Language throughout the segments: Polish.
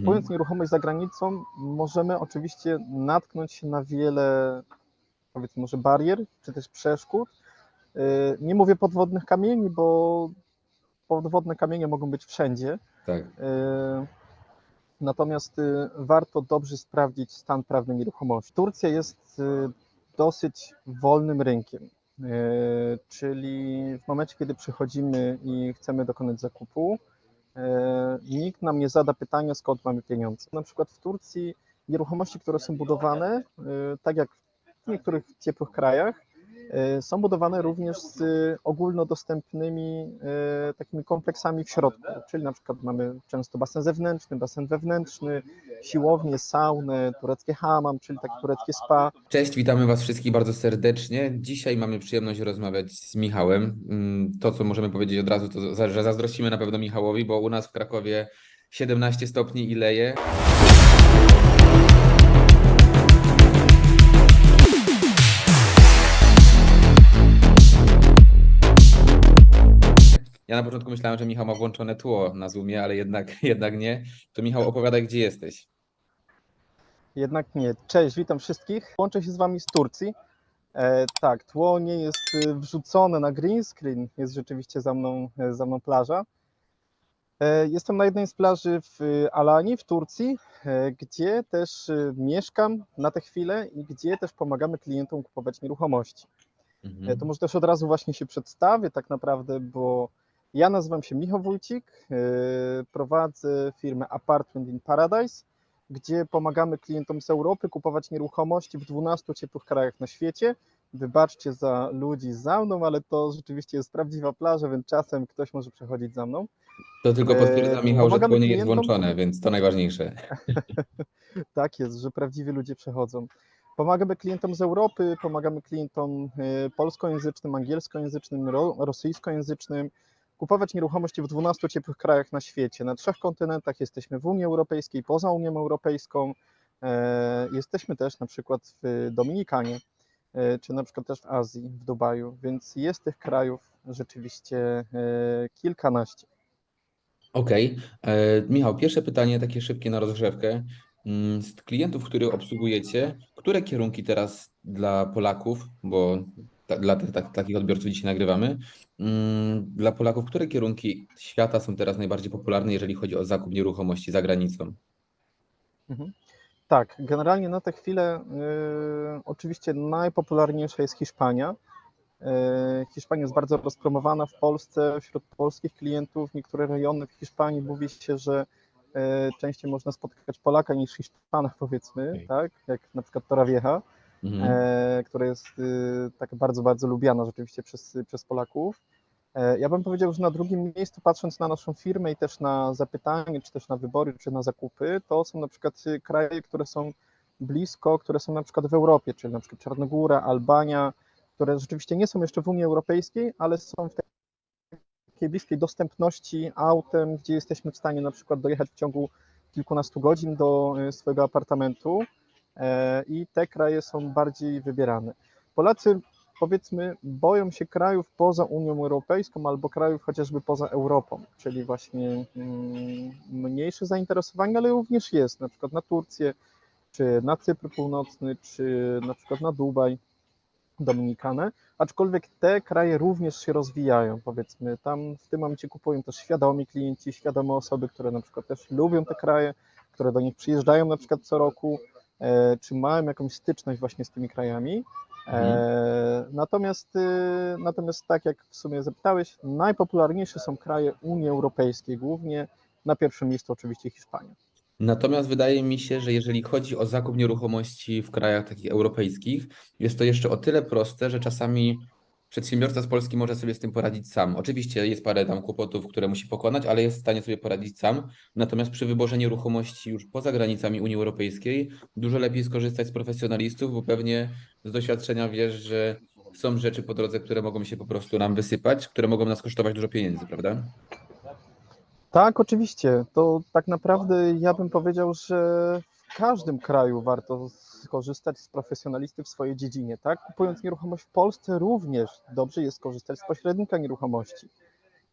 Kupując nieruchomość za granicą, możemy oczywiście natknąć się na wiele, powiedzmy, może barier, czy też przeszkód. Y, Nie mówię podwodnych kamieni, bo podwodne kamienie mogą być wszędzie. Tak. Y, Natomiast y, warto dobrze sprawdzić stan prawny nieruchomości. Turcja jest dosyć wolnym rynkiem, czyli w momencie, kiedy przychodzimy i chcemy dokonać zakupu, nikt nam nie zada pytania, skąd mamy pieniądze. Na przykład w Turcji nieruchomości, które są budowane, y, tak jak w niektórych ciepłych krajach, są budowane również z ogólnodostępnymi y, takimi kompleksami w środku, czyli na przykład mamy często basen zewnętrzny, basen wewnętrzny, siłownię, saunę, tureckie hammam, czyli takie tureckie spa. Cześć, witamy Was wszystkich bardzo serdecznie. Dzisiaj mamy przyjemność rozmawiać z Michałem. Mm, To, co możemy powiedzieć od razu, to że zazdrościmy na pewno Michałowi, bo u nas w Krakowie 17 stopni i leje. Ja na początku myślałem, że Michał ma włączone tło na Zoomie, ale jednak, jednak nie. To Michał, opowiadaj, gdzie jesteś. Jednak nie. Cześć, witam wszystkich. Łączę się z Wami z Turcji. E, tak, tło nie jest y, wrzucone na green screen, jest rzeczywiście za mną, e, za mną plaża. E, jestem na jednej z plaży w y, Alani w Turcji, e, gdzie też y, mieszkam na tę chwilę i gdzie też pomagamy klientom kupować nieruchomości. E, Mhm. To może też od razu właśnie się przedstawię tak naprawdę, bo ja nazywam się Michał Wójcik, e, prowadzę firmę Apartment in Paradise, gdzie pomagamy klientom z Europy kupować nieruchomości w 12 ciepłych krajach na świecie. Wybaczcie za ludzi za mną, ale to rzeczywiście jest prawdziwa plaża, więc czasem ktoś może przechodzić za mną. To tylko potwierdza, e, Michał, że pomagamy tło nie jest włączone, więc to najważniejsze. Tak jest, że prawdziwi ludzie przechodzą. Pomagamy klientom z Europy, pomagamy klientom y, polskojęzycznym, angielskojęzycznym, ro, rosyjskojęzycznym kupować nieruchomości w 12 ciepłych krajach na świecie. Na trzech kontynentach jesteśmy w Unii Europejskiej, poza Unią Europejską. E, Jesteśmy też na przykład w Dominikanie, e, czy na przykład też w Azji, w Dubaju, więc jest tych krajów rzeczywiście e, kilkanaście. Okej. E, Michał, pierwsze pytanie takie szybkie na rozgrzewkę. Mm, Z klientów, których obsługujecie, które kierunki teraz dla Polaków, bo ta, dla tych, tak, takich odbiorców dzisiaj nagrywamy, mm, dla Polaków, które kierunki świata są teraz najbardziej popularne, jeżeli chodzi o zakup nieruchomości za granicą? Mhm. Tak, generalnie na tę chwilę y, oczywiście najpopularniejsza jest Hiszpania. Y, Hiszpania jest bardzo rozpromowana w Polsce wśród polskich klientów. Niektóre rejony w Hiszpanii mówi się, że y, częściej można spotkać Polaka niż Hiszpana, powiedzmy, Okej. tak? Jak na przykład Torrevieja, Mhm. e, która jest y, taka bardzo, bardzo lubiana rzeczywiście przez, przez Polaków. E, Ja bym powiedział, że na drugim miejscu, patrząc na naszą firmę i też na zapytanie, czy też na wybory, czy na zakupy, to są na przykład y, kraje, które są blisko, które są na przykład w Europie, czyli na przykład Czarnogóra, Albania, które rzeczywiście nie są jeszcze w Unii Europejskiej, ale są w takiej bliskiej dostępności autem, gdzie jesteśmy w stanie na przykład dojechać w ciągu kilkunastu godzin do y, swojego apartamentu i te kraje są bardziej wybierane. Polacy powiedzmy boją się krajów poza Unią Europejską albo krajów chociażby poza Europą, czyli właśnie mm, mniejsze zainteresowanie, ale również jest, na przykład na Turcję, czy na Cypr Północny, czy na przykład na Dubaj, Dominikanę, aczkolwiek te kraje również się rozwijają, powiedzmy, tam w tym momencie kupują też świadomi klienci, świadome osoby, które na przykład też lubią te kraje, które do nich przyjeżdżają na przykład co roku, e, czy mają jakąś styczność właśnie z tymi krajami. E, natomiast, y, natomiast tak jak w sumie zapytałeś, najpopularniejsze są kraje Unii Europejskiej, głównie na pierwszym miejscu oczywiście Hiszpania. Natomiast wydaje mi się, że jeżeli chodzi o zakup nieruchomości w krajach takich europejskich, jest to jeszcze o tyle proste, że czasami przedsiębiorca z Polski może sobie z tym poradzić sam. Oczywiście jest parę tam kłopotów, które musi pokonać, ale jest w stanie sobie poradzić sam. Natomiast przy wyborze nieruchomości już poza granicami Unii Europejskiej dużo lepiej skorzystać z profesjonalistów, bo pewnie z doświadczenia wiesz, że są rzeczy po drodze, które mogą się po prostu nam wysypać, które mogą nas kosztować dużo pieniędzy, prawda? Tak, oczywiście. To tak naprawdę ja bym powiedział, że w każdym kraju warto skorzystać z profesjonalisty w swojej dziedzinie, tak? Kupując nieruchomość w Polsce również dobrze jest korzystać z pośrednika nieruchomości.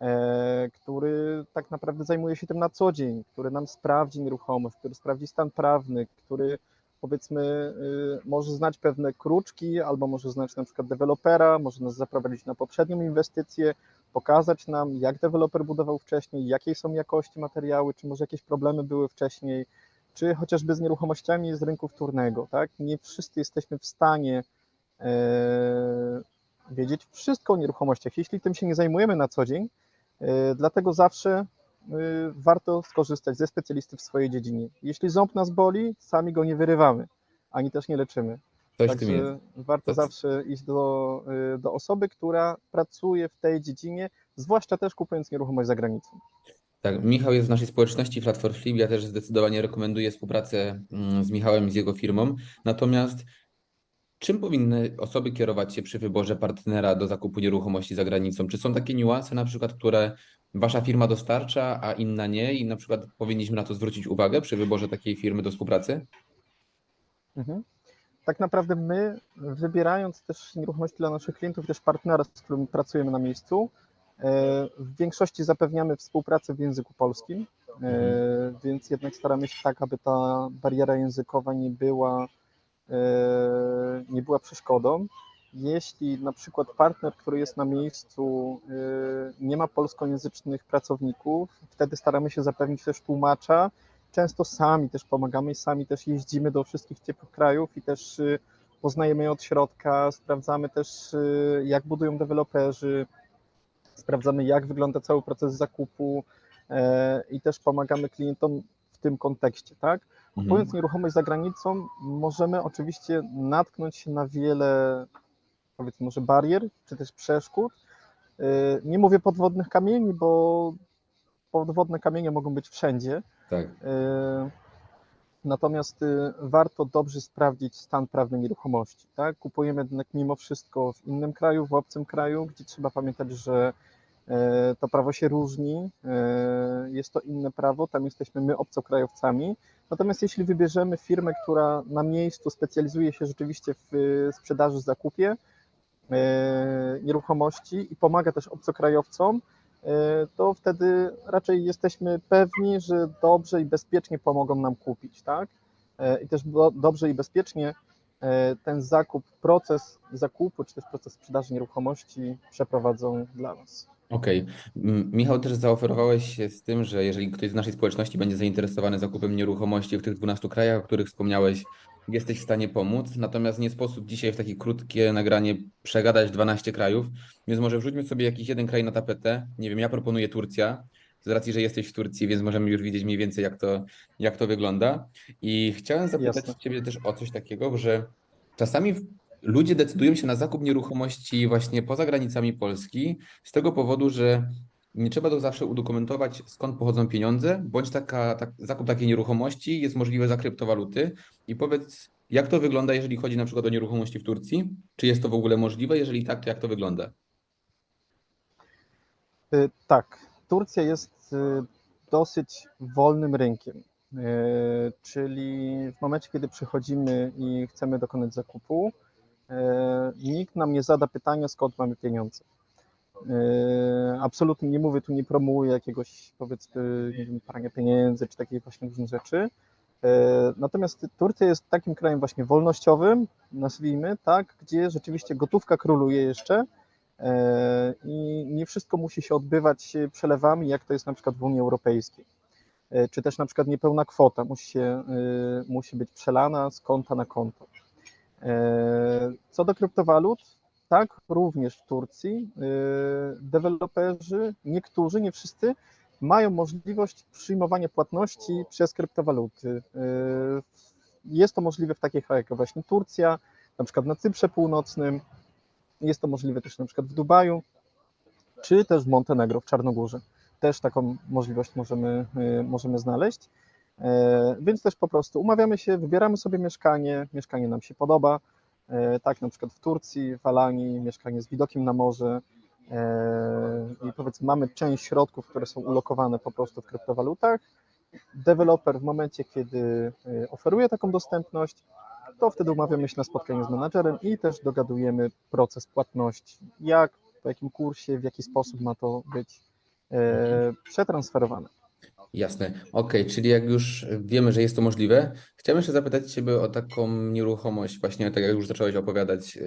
e, który tak naprawdę zajmuje się tym na co dzień, który nam sprawdzi nieruchomość, który sprawdzi stan prawny, który powiedzmy y, może znać pewne kruczki, albo może znać na przykład dewelopera, może nas zaprowadzić na poprzednią inwestycję, pokazać nam, jak deweloper budował wcześniej, jakiej są jakości materiały, czy może jakieś problemy były wcześniej, czy chociażby z nieruchomościami z rynku wtórnego, tak? Nie wszyscy jesteśmy w stanie e, wiedzieć wszystko o nieruchomościach, jeśli tym się nie zajmujemy na co dzień, e, dlatego zawsze e, warto skorzystać ze specjalisty w swojej dziedzinie. Jeśli ząb nas boli, sami go nie wyrywamy, ani też nie leczymy. Coś. Także warto To- zawsze iść do, do osoby, która pracuje w tej dziedzinie, zwłaszcza też kupując nieruchomość za granicą. Tak, Michał jest w naszej społeczności Flat for Flip. Ja też zdecydowanie rekomenduję współpracę mm, z Michałem i z jego firmą. Natomiast czym powinny osoby kierować się przy wyborze partnera do zakupu nieruchomości za granicą? Czy są takie niuanse na przykład, które wasza firma dostarcza, a inna nie i na przykład powinniśmy na to zwrócić uwagę przy wyborze takiej firmy do współpracy? Mhm. Tak naprawdę my, wybierając też nieruchomości dla naszych klientów, też partnera, z którym pracujemy na miejscu, w większości zapewniamy współpracę w języku polskim, e, więc jednak staramy się tak, aby ta bariera językowa nie była, e, nie była przeszkodą. Jeśli na przykład partner, który jest na miejscu, e, nie ma polskojęzycznych pracowników, wtedy staramy się zapewnić też tłumacza, często sami też pomagamy, sami też jeździmy do wszystkich ciepłych krajów i też poznajemy je od środka, sprawdzamy też jak budują deweloperzy, sprawdzamy jak wygląda cały proces zakupu e, i też pomagamy klientom w tym kontekście, tak? Mhm. Kupując nieruchomość za granicą, możemy oczywiście natknąć się na wiele, powiedzmy, może barier, czy też przeszkód. Y, Nie mówię podwodnych kamieni, bo podwodne kamienie mogą być wszędzie, Tak. E, Natomiast warto dobrze sprawdzić stan prawny nieruchomości. Tak? Kupujemy jednak mimo wszystko w innym kraju, w obcym kraju, gdzie trzeba pamiętać, że e, to prawo się różni, e, jest to inne prawo, tam jesteśmy my obcokrajowcami. Natomiast jeśli wybierzemy firmę, która na miejscu specjalizuje się rzeczywiście w y, sprzedaży, zakupie e, nieruchomości i pomaga też obcokrajowcom, e, to wtedy raczej jesteśmy pewni, że dobrze i bezpiecznie pomogą nam kupić, tak? E, I też do, dobrze i bezpiecznie e, ten zakup, proces zakupu, czy też proces sprzedaży nieruchomości przeprowadzą dla nas. Okej. M- Michał, też zaoferowałeś się z tym, że jeżeli ktoś z naszej społeczności będzie zainteresowany zakupem nieruchomości w tych 12 krajach, o których wspomniałeś, jesteś w stanie pomóc. Natomiast nie sposób dzisiaj w takie krótkie nagranie przegadać 12 krajów, więc może wrzućmy sobie jakiś jeden kraj na tapetę. Nie wiem, ja proponuję Turcja, z racji, że jesteś w Turcji, więc możemy już widzieć mniej więcej, jak to, jak to wygląda. I chciałem zapytać Jasne. Ciebie też o coś takiego, że czasami w- ludzie decydują się na zakup nieruchomości właśnie poza granicami Polski z tego powodu, że nie trzeba to zawsze udokumentować, skąd pochodzą pieniądze, bądź taka, tak, zakup takiej nieruchomości jest możliwy za kryptowaluty. I powiedz, jak to wygląda, jeżeli chodzi na przykład o nieruchomości w Turcji? Czy jest to w ogóle możliwe? Jeżeli tak, to jak to wygląda? Y, Tak, Turcja jest y, dosyć wolnym rynkiem, y, czyli w momencie, kiedy przychodzimy i chcemy dokonać zakupu, nikt nam nie zada pytania, skąd mamy pieniądze. Y, Absolutnie nie mówię tu, nie promuję jakiegoś powiedzmy nie wiem, prania pieniędzy czy takich właśnie różnych rzeczy. Y, Natomiast Turcja jest takim krajem właśnie wolnościowym, nazwijmy, tak, gdzie rzeczywiście gotówka króluje jeszcze, E, i nie wszystko musi się odbywać przelewami, jak to jest na przykład w Unii Europejskiej. E, Czy też na przykład niepełna kwota musi, się, e, musi być przelana z konta na konto. E, Co do kryptowalut, tak, również w Turcji e, deweloperzy, niektórzy, nie wszyscy, mają możliwość przyjmowania płatności przez kryptowaluty. E, Jest to możliwe w takich krajach jak właśnie Turcja, na przykład na Cyprze Północnym, jest to możliwe też na przykład w Dubaju, czy też w Montenegro, w Czarnogórze. Też taką możliwość możemy, możemy znaleźć. E, Więc też po prostu umawiamy się, wybieramy sobie mieszkanie, mieszkanie nam się podoba. E, Tak, na przykład w Turcji, w Alanii, mieszkanie z widokiem na morze. E, I powiedzmy, mamy część środków, które są ulokowane po prostu w kryptowalutach. Deweloper w momencie, kiedy oferuje taką dostępność, to wtedy umawiamy się na spotkanie z menadżerem i też dogadujemy proces płatności. Jak, po jakim kursie, w jaki sposób ma to być przetransferowane. Jasne. Okej, czyli jak już wiemy, że jest to możliwe, chciałem jeszcze zapytać Ciebie o taką nieruchomość, właśnie tak jak już zacząłeś opowiadać, yy,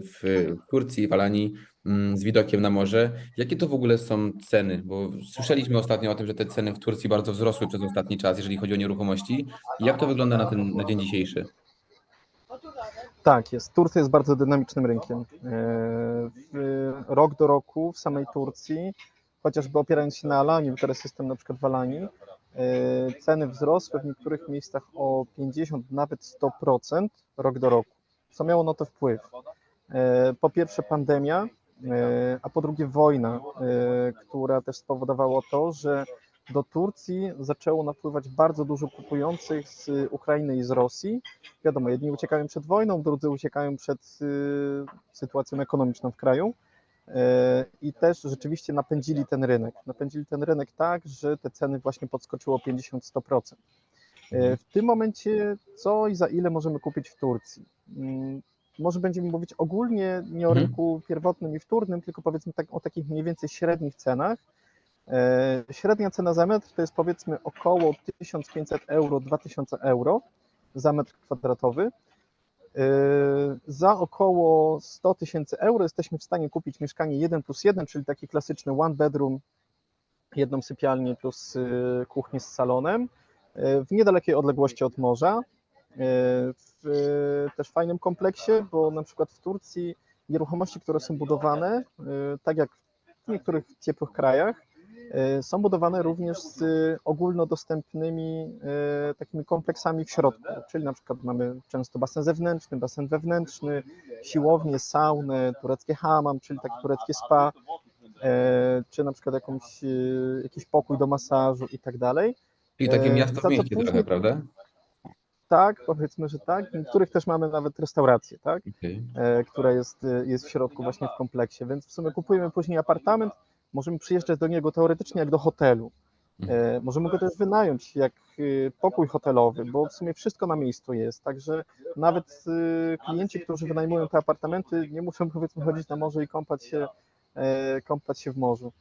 w Turcji, w Alanii, mm, z widokiem na morze. Jakie to w ogóle są ceny? Bo słyszeliśmy ostatnio o tym, że te ceny w Turcji bardzo wzrosły przez ostatni czas, jeżeli chodzi o nieruchomości. Jak to wygląda na ten, na dzień dzisiejszy? Tak, jest. Turcja jest bardzo dynamicznym rynkiem. E, rok do roku w samej Turcji, chociażby opierając się na Alanii, bo teraz jestem na przykład w Alanii, e, ceny wzrosły w niektórych miejscach o 50, nawet 100% rok do roku. Co miało na to wpływ? E, Po pierwsze pandemia, e, a po drugie wojna, która też spowodowała to, że do Turcji zaczęło napływać bardzo dużo kupujących z Ukrainy i z Rosji. Wiadomo, jedni uciekają przed wojną, drudzy uciekają przed sytuacją ekonomiczną w kraju. E, I też rzeczywiście napędzili ten rynek. Napędzili ten rynek tak, że te ceny właśnie podskoczyło o 50-100%. E, W tym momencie co i za ile możemy kupić w Turcji? Mm, Może będziemy mówić ogólnie nie o Mhm. rynku pierwotnym i wtórnym, tylko powiedzmy tak, o takich mniej więcej średnich cenach. E, Średnia cena za metr to jest powiedzmy około 1500 euro, 2000 euro za metr kwadratowy. E, Za około 100 tysięcy euro jesteśmy w stanie kupić mieszkanie 1 plus 1, czyli taki klasyczny one bedroom, jedną sypialnię plus y, kuchnię z salonem, y, w niedalekiej odległości od morza, w też fajnym kompleksie, bo na przykład w Turcji nieruchomości, które są budowane, tak jak w niektórych ciepłych krajach, są budowane również z ogólnodostępnymi y, takimi kompleksami w środku, czyli na przykład mamy często basen zewnętrzny, basen wewnętrzny, siłownię, saunę, tureckie hammam, czyli takie tureckie spa, e, czy na przykład jakąś, e, jakiś pokój do masażu i tak dalej. Czyli takie E, miasto w mieście trochę, prawda? Tak, powiedzmy, że tak. W niektórych też mamy nawet restaurację, tak, e, która jest, e, jest w środku właśnie w kompleksie, więc w sumie kupujemy później apartament, możemy przyjeżdżać do niego teoretycznie jak do hotelu. E, Możemy go też wynająć jak e, pokój hotelowy, bo w sumie wszystko na miejscu jest, także nawet e, klienci, którzy wynajmują te apartamenty, nie muszą powiedzmy chodzić na morze i kąpać się, kąpać się w morzu,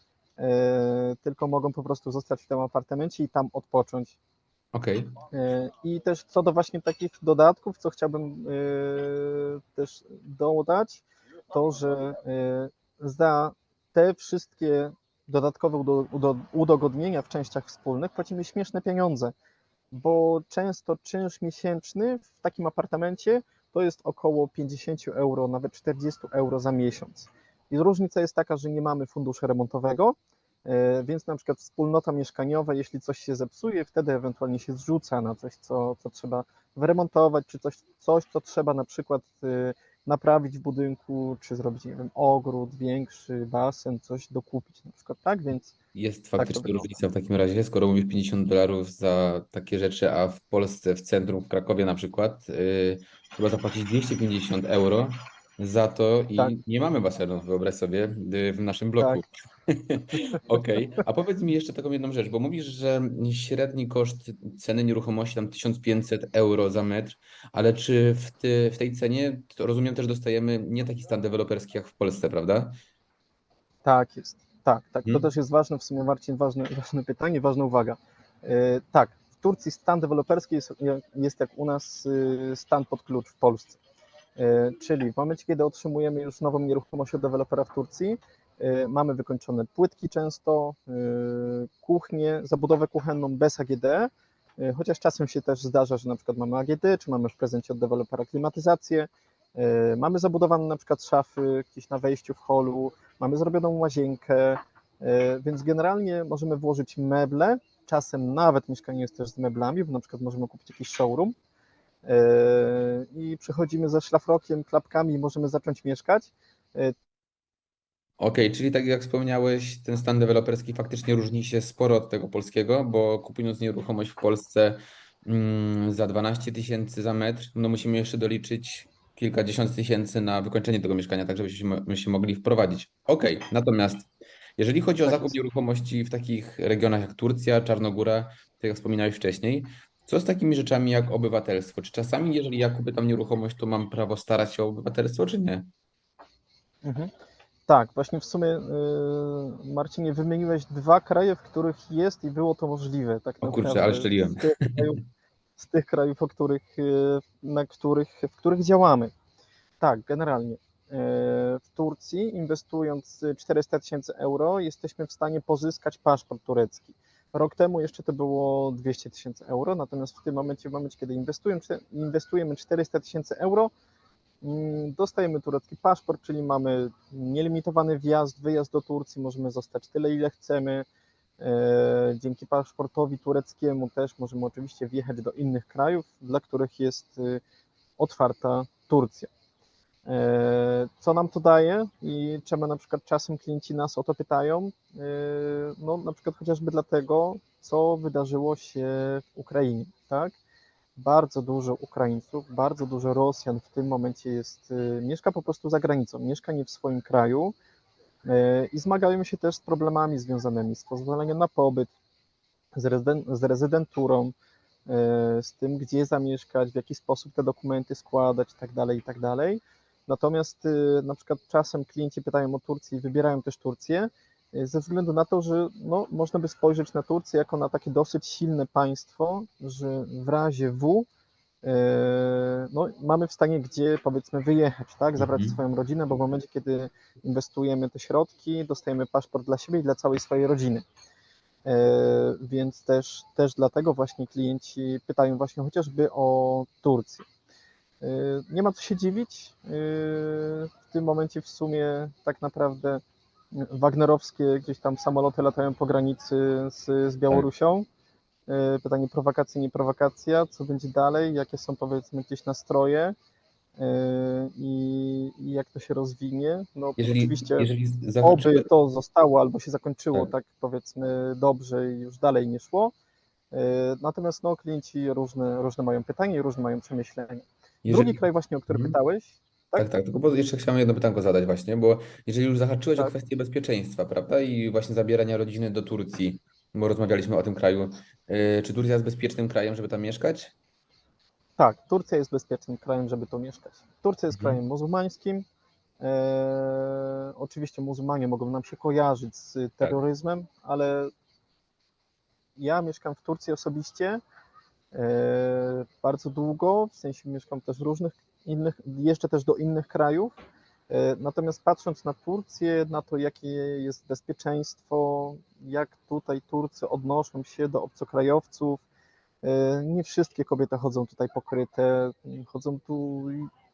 tylko mogą po prostu zostać w tym apartamencie i tam odpocząć. E, I też co do właśnie takich dodatków, co chciałbym też dodać, to że za te wszystkie dodatkowe udo- udo- udogodnienia w częściach wspólnych płacimy śmieszne pieniądze, bo często czynsz miesięczny w takim apartamencie to jest około 50 euro, nawet 40 euro za miesiąc. I różnica jest taka, że nie mamy funduszu remontowego, E, Więc na przykład wspólnota mieszkaniowa, jeśli coś się zepsuje, wtedy ewentualnie się zrzuca na coś, co, co trzeba wyremontować, czy coś, coś, co trzeba na przykład e, naprawić w budynku, czy zrobić, nie wiem, ogród większy, basen, coś dokupić na przykład, tak? Więc Jest to faktycznie wygląda. różnica w takim razie, skoro mówisz 50 dolarów za takie rzeczy, a w Polsce, w centrum, w Krakowie na przykład, yy, trzeba zapłacić 250 euro za to i Tak. nie mamy basenu, wyobraź sobie, yy, w naszym bloku. Okej, a powiedz mi jeszcze taką jedną rzecz, bo mówisz, że średni koszt ceny nieruchomości tam 1500 euro za metr, ale czy w, ty, w tej cenie, to rozumiem, też dostajemy nie taki stan deweloperski jak w Polsce, prawda? Tak jest, tak, tak. To Mhm. też jest ważne, w sumie Marcin, ważne, ważne pytanie, ważna uwaga. E, Tak, w Turcji stan deweloperski jest, jest jak u nas y, stan pod klucz w Polsce. E, Czyli w momencie, kiedy otrzymujemy już nową nieruchomość od dewelopera w Turcji, e, mamy wykończone płytki często, e, kuchnię, zabudowę kuchenną bez AGD, chociaż czasem się też zdarza, że na przykład mamy AGD, czy mamy w prezencie od dewelopera klimatyzację, mamy zabudowane na przykład szafy gdzieś na wejściu w holu, mamy zrobioną łazienkę, więc generalnie możemy włożyć meble, czasem nawet mieszkanie jest też z meblami, bo na przykład możemy kupić jakiś showroom i przychodzimy ze szlafrokiem, klapkami i możemy zacząć mieszkać. Okej, czyli tak jak wspomniałeś, ten stan deweloperski faktycznie różni się sporo od tego polskiego, bo kupując nieruchomość w Polsce mm, za 12 tysięcy za metr, no musimy jeszcze doliczyć kilkadziesiąt tysięcy na wykończenie tego mieszkania, tak żebyśmy my się mogli wprowadzić. Okej, natomiast jeżeli chodzi o Tak zakup nieruchomości w takich regionach jak Turcja, Czarnogóra, tak jak wspominałeś wcześniej, co z takimi rzeczami jak obywatelstwo? Czy czasami, jeżeli ja kupię tam nieruchomość, to mam prawo starać się o obywatelstwo, czy nie? Mhm. Tak, właśnie w sumie, yy, Marcinie, wymieniłeś dwa kraje, w których jest i było to możliwe, tak O kurczę, ale szczeliłem. Z tych krajów, z tych krajów o których, yy, na których, w których działamy. Tak, generalnie. Yy, W Turcji, inwestując 400 tysięcy euro, jesteśmy w stanie pozyskać paszport turecki. Rok temu jeszcze to było 200 tysięcy euro, natomiast w tym momencie, w momencie, kiedy inwestujemy, inwestujemy 400 tysięcy euro, Mm, Dostajemy turecki paszport, czyli mamy nielimitowany wjazd, wyjazd do Turcji, możemy zostać tyle, ile chcemy. E, Dzięki paszportowi tureckiemu też możemy oczywiście wjechać do innych krajów, dla których jest y, otwarta Turcja. E, Co nam to daje i czemu na przykład czasem klienci nas o to pytają? E, No na przykład chociażby dlatego, co wydarzyło się w Ukrainie, tak? bardzo dużo Ukraińców, bardzo dużo Rosjan w tym momencie jest, y, mieszka po prostu za granicą, mieszka nie w swoim kraju i zmagają się też z problemami związanymi z pozwoleniem na pobyt, z, rezyden- z rezydenturą, z tym, gdzie zamieszkać, w jaki sposób te dokumenty składać itd., itd. Natomiast y, na przykład czasem klienci pytają o Turcję i wybierają też Turcję, y, ze względu na to, że no, można by spojrzeć na Turcję jako na takie dosyć silne państwo, że w razie W e, no, mamy w stanie gdzie powiedzmy wyjechać, tak, zabrać Mhm. swoją rodzinę, bo w momencie, kiedy inwestujemy te środki, dostajemy paszport dla siebie i dla całej swojej rodziny. E, Więc też, też dlatego właśnie klienci pytają właśnie chociażby o Turcję. E, Nie ma co się dziwić. e, W tym momencie w sumie tak naprawdę wagnerowskie gdzieś tam samoloty latają po granicy z, z Białorusią. E, Pytanie prowokacja, nie prowokacja, co będzie dalej, jakie są powiedzmy gdzieś nastroje i, i jak to się rozwinie. No Jeżeli, oczywiście jeżeli oby to zostało albo się zakończyło Tak. tak powiedzmy dobrze i już dalej nie szło. Natomiast no, klienci różne, różne mają pytania i różne mają przemyślenia. Jeżeli, Drugi kraj właśnie, o który Mhm. pytałeś, tak? Tak, tak, tylko bo jeszcze chciałem jedno pytanko zadać właśnie, bo jeżeli już zahaczyłeś o Tak. kwestię bezpieczeństwa, prawda, i właśnie zabierania rodziny do Turcji, bo rozmawialiśmy o tym kraju, yy, czy Turcja jest bezpiecznym krajem, żeby tam mieszkać? Tak, Turcja jest bezpiecznym krajem, żeby tu mieszkać. Turcja jest Mhm. krajem muzułmańskim. E, oczywiście muzułmanie mogą nam się kojarzyć z terroryzmem, ale ja mieszkam w Turcji osobiście bardzo długo, w sensie mieszkam też w różnych innych, jeszcze też do innych krajów. E, Natomiast patrząc na Turcję, na to, jakie jest bezpieczeństwo, jak tutaj Turcy odnoszą się do obcokrajowców, E, Nie wszystkie kobiety chodzą tutaj pokryte, chodzą tu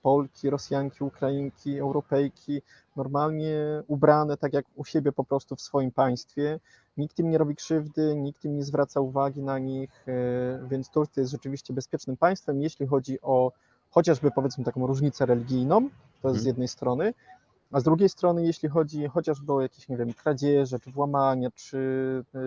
Polki, Rosjanki, Ukrainki, Europejki, normalnie ubrane tak jak u siebie po prostu w swoim państwie. Nikt im nie robi krzywdy, nikt im nie zwraca uwagi na nich, e, więc Turcja jest rzeczywiście bezpiecznym państwem, jeśli chodzi o chociażby powiedzmy taką różnicę religijną, to jest z Mhm. jednej strony, a z drugiej strony jeśli chodzi chociażby o jakieś, nie wiem, kradzieże, czy włamania, czy e,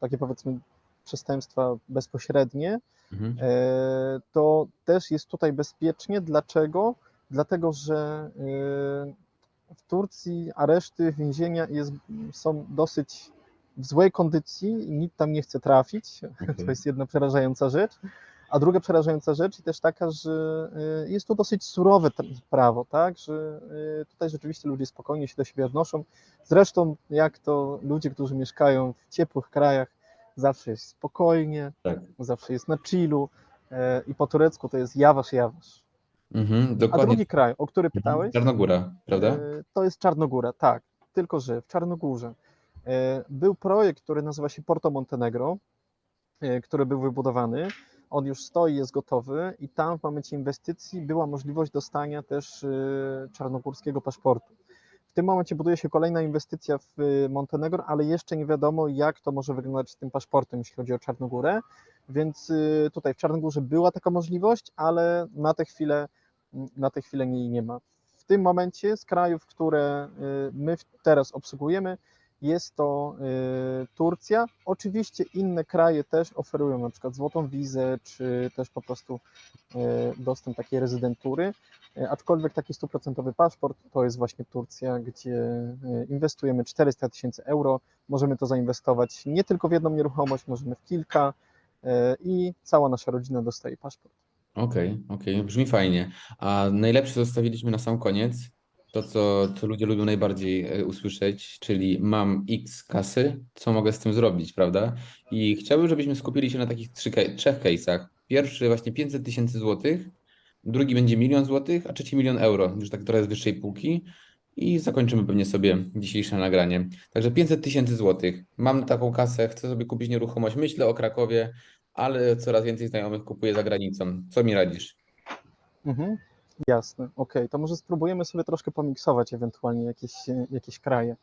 takie powiedzmy przestępstwa bezpośrednie, Mhm. e, to też jest tutaj bezpiecznie. Dlaczego? Dlatego, że e, w Turcji areszty, więzienia jest, są dosyć w złej kondycji i nikt tam nie chce trafić. To jest jedna przerażająca rzecz. A druga przerażająca rzecz i też taka, że e, jest to dosyć surowe prawo, tak, że tutaj rzeczywiście ludzie spokojnie się do siebie odnoszą. Zresztą jak to ludzie, którzy mieszkają w ciepłych krajach, zawsze jest spokojnie, Tak. zawsze jest na chillu e, i po turecku to jest jawasz, jawasz. Mhm, A dokładnie. drugi kraj, o który Mhm. pytałeś, Czarnogóra, prawda? e, to jest Czarnogóra, tak, tylko że w Czarnogórze e, był projekt, który nazywa się Porto Montenegro, który był wybudowany, on już stoi, jest gotowy i tam w momencie inwestycji była możliwość dostania też czarnogórskiego paszportu. W tym momencie buduje się kolejna inwestycja w e, Montenegro, ale jeszcze nie wiadomo, jak to może wyglądać z tym paszportem, jeśli chodzi o Czarnogórę. Więc y, tutaj w Czarnogórze była taka możliwość, ale na tę chwilę, na tę chwilę jej nie ma. W tym momencie z krajów, które y, my teraz obsługujemy, jest to y, Turcja. Oczywiście inne kraje też oferują na przykład złotą wizę, czy też po prostu y, dostęp takiej rezydentury, Y, aczkolwiek taki stuprocentowy paszport to jest właśnie Turcja, gdzie inwestujemy 400 tysięcy euro, możemy to zainwestować nie tylko w jedną nieruchomość, możemy w kilka i cała nasza rodzina dostaje paszport. Okej, okej, brzmi fajnie. A najlepsze zostawiliśmy na sam koniec. To, co, co ludzie lubią najbardziej e, usłyszeć, czyli mam X kasy, co mogę z tym zrobić, prawda? I chciałbym, żebyśmy skupili się na takich trzy, trzech case'ach. Pierwszy właśnie 500 tysięcy złotych, drugi będzie milion złotych, a trzeci milion euro, już tak trochę z wyższej półki. I zakończymy pewnie sobie dzisiejsze nagranie. Także 500 tysięcy złotych. Mam taką kasę, chcę sobie kupić nieruchomość. Myślę o Krakowie, ale coraz więcej znajomych kupuje za granicą. Co mi radzisz? Mhm. Jasne, okej, to może spróbujemy sobie troszkę pomiksować ewentualnie jakieś, e, jakieś kraje.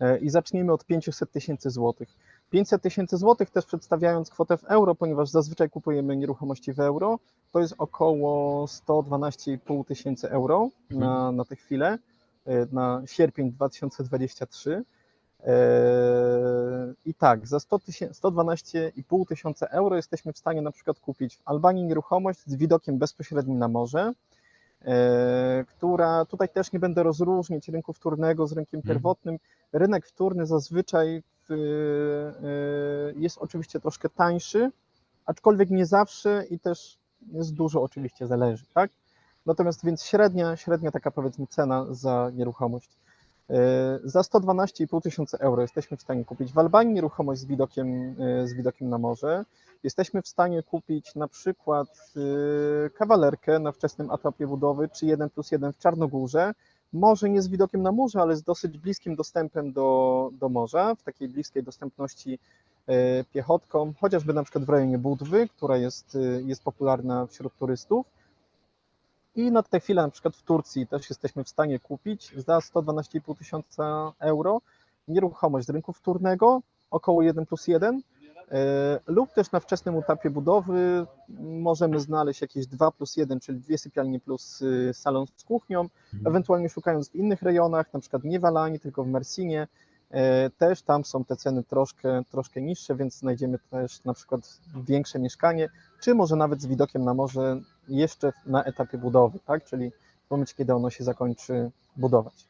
E, I zacznijmy od 500 tysięcy złotych. 500 tysięcy złotych też przedstawiając kwotę w euro, ponieważ zazwyczaj kupujemy nieruchomości w euro, to jest około 112,5 tysięcy euro na, na tę chwilę, e, na sierpień 2023. E, I tak, za 100 tysię- 112,5 tysiąca euro jesteśmy w stanie na przykład kupić w Albanii nieruchomość z widokiem bezpośrednim na morze, która tutaj też nie będę rozróżnić rynku wtórnego z rynkiem Mhm. pierwotnym. Rynek wtórny zazwyczaj w, e, jest oczywiście troszkę tańszy, aczkolwiek nie zawsze i też jest dużo oczywiście zależy, tak? Natomiast więc średnia, średnia taka powiedzmy cena za nieruchomość. E, Za 112,5 tysiąca euro jesteśmy w stanie kupić w Albanii nieruchomość z widokiem, e, z widokiem na morze. Jesteśmy w stanie kupić na przykład e, kawalerkę na wczesnym etapie budowy, czy 1 plus 1 w Czarnogórze. Może nie z widokiem na morze, ale z dosyć bliskim dostępem do, do morza, w takiej bliskiej dostępności piechotką, chociażby na przykład w rejonie Budwy, która jest, jest popularna wśród turystów. I na tę chwilę na przykład w Turcji też jesteśmy w stanie kupić za 112,5 tysiąca euro nieruchomość z rynku wtórnego, około 1 plus 1, e, lub też na wczesnym etapie budowy możemy znaleźć jakieś 2 plus 1, czyli dwie sypialnie plus y, salon z kuchnią, ewentualnie szukając w innych rejonach, na przykład nie w Alanii, tylko w Mersinie, e, też tam są te ceny troszkę, troszkę niższe, więc znajdziemy też na przykład większe mieszkanie, czy może nawet z widokiem na morze jeszcze na etapie budowy, tak? czyli w momencie, kiedy ono się zakończy budować.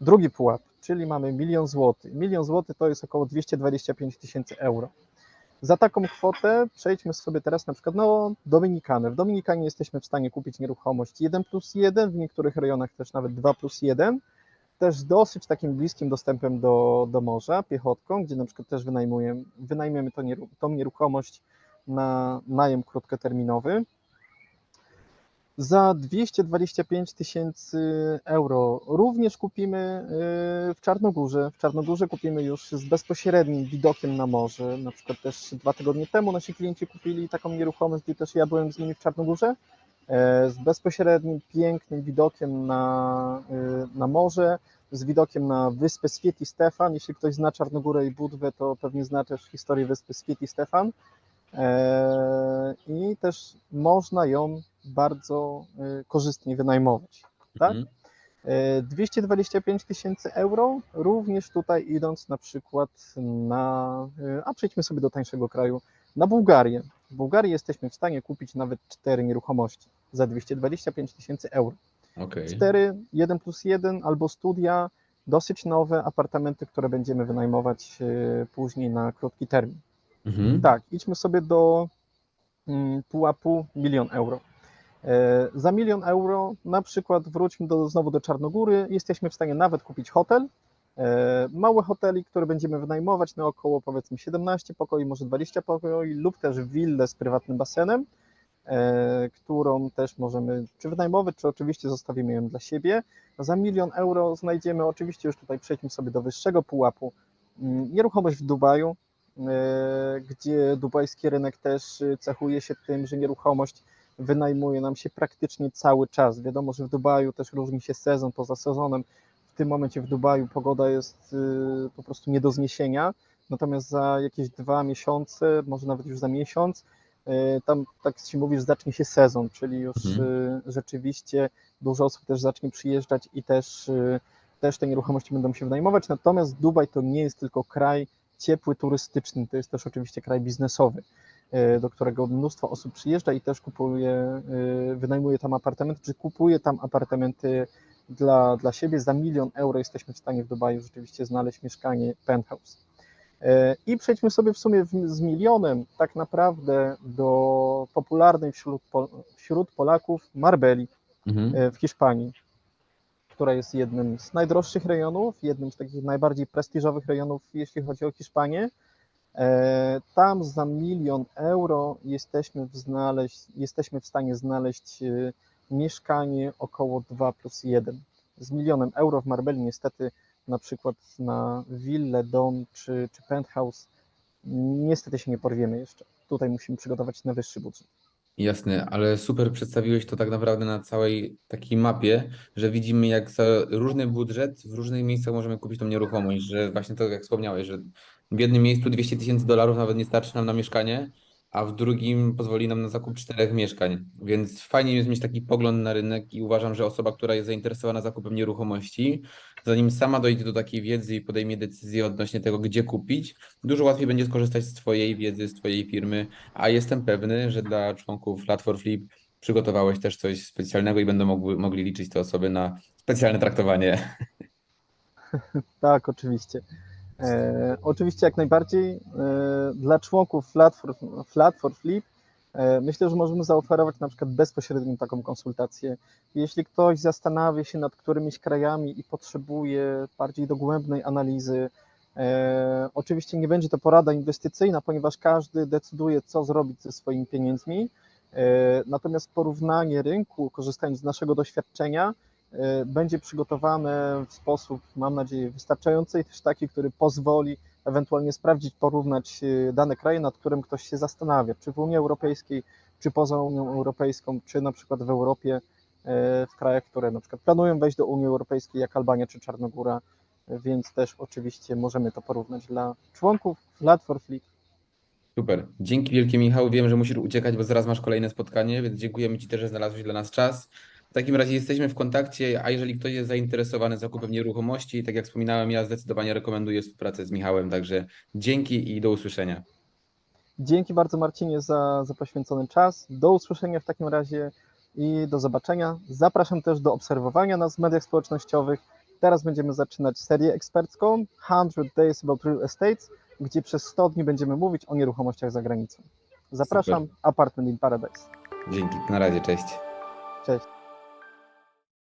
Drugi pułap, czyli mamy milion złotych. Milion złotych to jest około 225 tysięcy euro. Za taką kwotę przejdźmy sobie teraz na przykład na Dominikanę. W Dominikanie jesteśmy w stanie kupić nieruchomość 1 plus 1, w niektórych rejonach też nawet 2 plus 1, też z dosyć takim bliskim dostępem do, do morza, piechotką, gdzie na przykład też wynajmujemy, wynajmiemy to tą nieruchomość na najem krótkoterminowy. Za 225 tysięcy euro również kupimy y, w Czarnogórze. W Czarnogórze kupimy już z bezpośrednim widokiem na morze. Na przykład też dwa tygodnie temu nasi klienci kupili taką nieruchomość, gdzie też ja byłem z nimi w Czarnogórze, e, z bezpośrednim, pięknym widokiem na, y, na morze, z widokiem na wyspę Swieti Stefan. Jeśli ktoś zna Czarnogórę i Budwę, to pewnie zna też historię wyspy Swieti Stefan. E, I też można ją bardzo y, korzystnie wynajmować. Tak? Mhm. E, 225 tysięcy euro, również tutaj idąc na przykład na, y, a przejdźmy sobie do tańszego kraju, na Bułgarię. W Bułgarii jesteśmy w stanie kupić nawet cztery nieruchomości za 225 tysięcy euro. Okej. Cztery, 1 plus 1 albo studia, dosyć nowe apartamenty, które będziemy wynajmować y, później na krótki termin. Mhm. Tak, idźmy sobie do mm, pułapu milion euro. E, Za milion euro, na przykład wróćmy do, znowu do Czarnogóry, jesteśmy w stanie nawet kupić hotel, e, mały hoteli, które będziemy wynajmować na około powiedzmy 17 pokoi, może 20 pokoi lub też willę z prywatnym basenem, e, którą też możemy czy wynajmować, czy oczywiście zostawimy ją dla siebie. Za milion euro znajdziemy, oczywiście już tutaj przejdźmy sobie do wyższego pułapu, mm, nieruchomość w Dubaju, gdzie dubajski rynek też cechuje się tym, że nieruchomość wynajmuje nam się praktycznie cały czas. Wiadomo, że w Dubaju też różni się sezon poza sezonem. W tym momencie w Dubaju pogoda jest y, po prostu nie do zniesienia, natomiast za jakieś dwa miesiące, może nawet już za miesiąc, y, tam tak się mówi, że zacznie się sezon, czyli już Mhm. y, rzeczywiście dużo osób też zacznie przyjeżdżać i też, też te nieruchomości będą się wynajmować. Natomiast Dubaj to nie jest tylko kraj ciepły, turystyczny, to jest też oczywiście kraj biznesowy do którego mnóstwo osób przyjeżdża i też kupuje, e, wynajmuje tam apartamenty, czy kupuje tam apartamenty dla, dla siebie. Za milion euro jesteśmy w stanie w Dubaju rzeczywiście znaleźć mieszkanie penthouse. E, I przejdźmy sobie w sumie z milionem tak naprawdę do popularnej wśród, wśród Polaków Marbeli Mhm. e, w Hiszpanii. która jest jednym z najdroższych rejonów, jednym z takich najbardziej prestiżowych rejonów, jeśli chodzi o Hiszpanię. E, Tam za milion euro jesteśmy w, znaleźć, jesteśmy w stanie znaleźć e, mieszkanie około 2 plus 1. Z milionem euro w Marbeli niestety na przykład na willę, dom czy, czy penthouse niestety się nie porwiemy jeszcze. Tutaj musimy przygotować na wyższy budżet. Jasne, ale super przedstawiłeś to tak naprawdę na całej takiej mapie, że widzimy jak za różny budżet w różnych miejscach możemy kupić tą nieruchomość, że właśnie to jak wspomniałeś, że w jednym miejscu 200 tysięcy dolarów nawet nie starczy nam na mieszkanie, a w drugim pozwoli nam na zakup czterech mieszkań. Więc fajnie jest mieć taki pogląd na rynek i uważam, że osoba, która jest zainteresowana zakupem nieruchomości, zanim sama dojdzie do takiej wiedzy i podejmie decyzję odnośnie tego, gdzie kupić, dużo łatwiej będzie skorzystać z Twojej wiedzy, z Twojej firmy, a jestem pewny, że dla członków Flat for Flip przygotowałeś też coś specjalnego i będą mogły, mogli liczyć te osoby na specjalne traktowanie. Tak, oczywiście. E, oczywiście jak najbardziej e, dla członków Flat for, Flat for Flip e, myślę, że możemy zaoferować na przykład bezpośrednią taką konsultację. Jeśli ktoś zastanawia się nad którymiś krajami i potrzebuje bardziej dogłębnej analizy, e, oczywiście nie będzie to porada inwestycyjna, ponieważ każdy decyduje, co zrobić ze swoimi pieniędzmi. E, Natomiast porównanie rynku, korzystając z naszego doświadczenia, będzie przygotowane w sposób, mam nadzieję, wystarczający i też taki, który pozwoli ewentualnie sprawdzić, porównać e, dane kraje, nad którym ktoś się zastanawia, czy w Unii Europejskiej, czy poza Unią Europejską, czy na przykład w Europie, e, w krajach, które na przykład planują wejść do Unii Europejskiej, jak Albania czy Czarnogóra, więc też oczywiście możemy to porównać dla członków Flat for Flip. Super. Dzięki wielkie, Michał. Wiem, że musisz uciekać, bo zaraz masz kolejne spotkanie, więc dziękujemy Ci też, że znalazłeś dla nas czas. W takim razie jesteśmy w kontakcie, a jeżeli ktoś jest zainteresowany zakupem nieruchomości, tak jak wspominałem, ja zdecydowanie rekomenduję współpracę z Michałem, także dzięki i do usłyszenia. Dzięki bardzo Marcinie za, za poświęcony czas. Do usłyszenia w takim razie i do zobaczenia. Zapraszam też do obserwowania nas w mediach społecznościowych. Teraz będziemy zaczynać serię ekspercką 100 Days About Real Estates, gdzie przez 100 dni będziemy mówić o nieruchomościach za granicą. Zapraszam, Apartment in Paradise. Dzięki, na razie, cześć. Cześć.